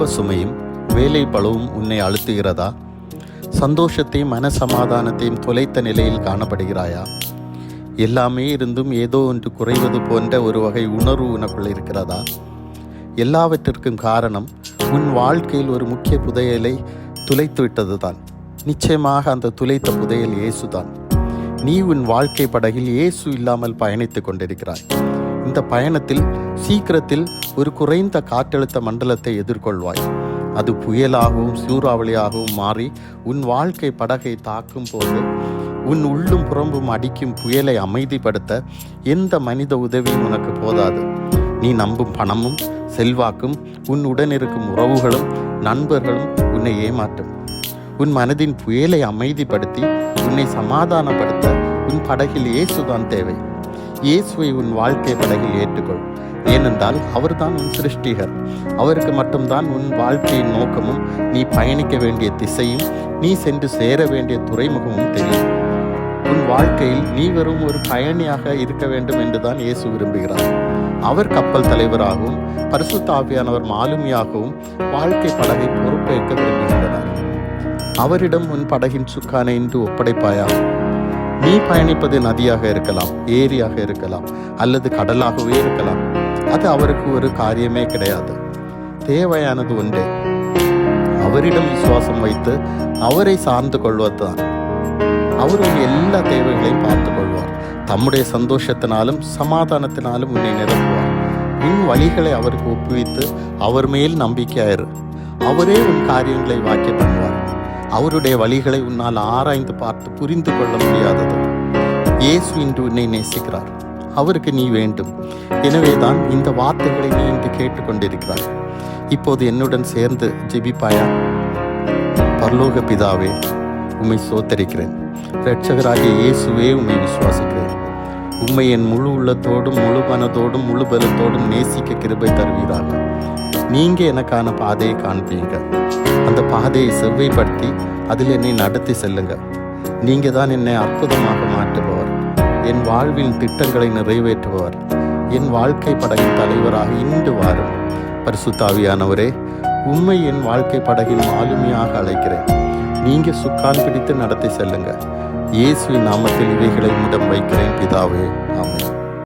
குடும்ப சுமையும் வேலை பளவும் உன்னை அழுத்துகிறதா? சந்தோஷத்தையும் மனசமாதானத்தையும் தொலைத்த நிலையில் காணப்படுகிறாயா? எல்லாமே இருந்தும் ஏதோ ஒன்று குறைவது போன்ற ஒரு வகை உணர்வு உனக்குள் இருக்கிறதா? எல்லாவற்றிற்கும் காரணம் உன் வாழ்க்கையில் ஒரு முக்கிய புதையலை துளைத்து விட்டதுதான். நிச்சயமாக அந்த துளைத்த புதையல் இயேசுதான். நீ உன் வாழ்க்கை படகில் இயேசு இல்லாமல் பயணித்துக் கொண்டிருக்கிறாய். இந்த பயணத்தில் சீக்கிரத்தில் ஒரு குறைந்த காற்றழுத்த மண்டலத்தை எதிர்கொள்வாய். அது புயலாகவும் சூறாவளியாகவும் மாறி உன் வாழ்க்கை படகை தாக்கும் போது உன் உள்ளும் புறம்பும் அடிக்கும் புயலை அமைதிப்படுத்த எந்த மனித உதவியும் உனக்கு போதாது. நீ நம்பும் பணமும் செல்வாக்கும் உன் உடன் இருக்கும் உறவுகளும் நண்பர்களும் உன்னை ஏமாற்றும். உன் மனதின் புயலை அமைதிப்படுத்தி உன்னை சமாதானப்படுத்த உன் படகில் ஏசுதான் தேவை. இயேசுவை உன் வாழ்க்கை படகில் ஏற்றுக்கொள். ஏனென்றால் அவர்தான் உன் சிருஷ்டிகர். அவருக்கு மட்டும்தான் உன் வாழ்க்கையின் நோக்கமும் நீ பயணிக்க வேண்டிய திசையும் நீ சென்று சேர வேண்டிய துறைமுகமும் தெரியும். உன் வாழ்க்கையில் நீ வெறும் ஒரு பயணியாக இருக்க வேண்டும் என்றுதான் இயேசு விரும்புகிறார். அவர் கப்பல் தலைவராகவும் பரிசு தாவியானவர் மாலுமியாகவும் வாழ்க்கை படகை பொறுப்பேற்க விரும்புகின்றனர். அவரிடம் உன் படகின் சுக்கானை இன்று ஒப்படைப்பாயா நீ பயணிப்பது நதியாக இருக்கலாம் ஏரியாக இருக்கலாம் அல்லது கடலாகவே இருக்கலாம். அது அவருக்கு ஒரு காரியமே கிடையாது. தேவையானது ஒன்றே அவரிடம் விசுவாசம் வைத்து அவரை சார்ந்து கொள்வதுதான். அவர் உன் எல்லா தேவைகளையும் பார்த்து கொள்வார். தம்முடைய சந்தோஷத்தினாலும் சமாதானத்தினாலும் உன்னை நிரப்புவார். உன் வழிகளை அவருக்கு ஒப்புவித்து அவர் மேல் நம்பிக்கையாயிரு. அவரே உன் காரியங்களை வாக்கிய பண்ணுவார் அவருடைய வழிகளை உன்னால் ஆராய்ந்து பார்த்து புரிந்து கொள்ள முடியாதது. இயேசு இன்று உன்னை நேசிக்கிறார். அவருக்கு நீ வேண்டும். எனவேதான் இந்த வார்த்தைகளை நீ இன்று கேட்டுக்கொண்டிருக்கிறாய். இப்போது என்னுடன் சேர்ந்து ஜெபிப்பாயா? பரலோக பிதாவே உம்மை சோத்தரிக்கிறேன் இரட்சகராகிய இயேசுவே உம்மை விசுவாசிக்கிறேன். உம்மை என் முழு உள்ளத்தோடும் முழு மனதோடும் முழு பலத்தோடும் நேசிக்க கிருபை தருவீராக. நீங்கள் எனக்கான பாதையை காண்பீங்க அந்த பாதையை செவ்வைப்படுத்தி அதில் என்னை நடத்தி செல்லுங்க. நீங்க தான் என்னை அற்புதமாக மாற்றுபவர். என் வாழ்வின் திட்டங்களை நிறைவேற்றுபவர். என் வாழ்க்கை படகின் தலைவராக இன்று வாரும். பரிசுத்தாவியானவரே உண்மை என் வாழ்க்கை படகின் ஆளுமையாக அழைக்கிறேன். நீங்க சுக்கான் பிடித்து நடத்தி செல்லுங்க. இயேசுவின் நாமத்தில் இவைகளை முடம் வைக்கிறேன். பிதாவே ஆமாம்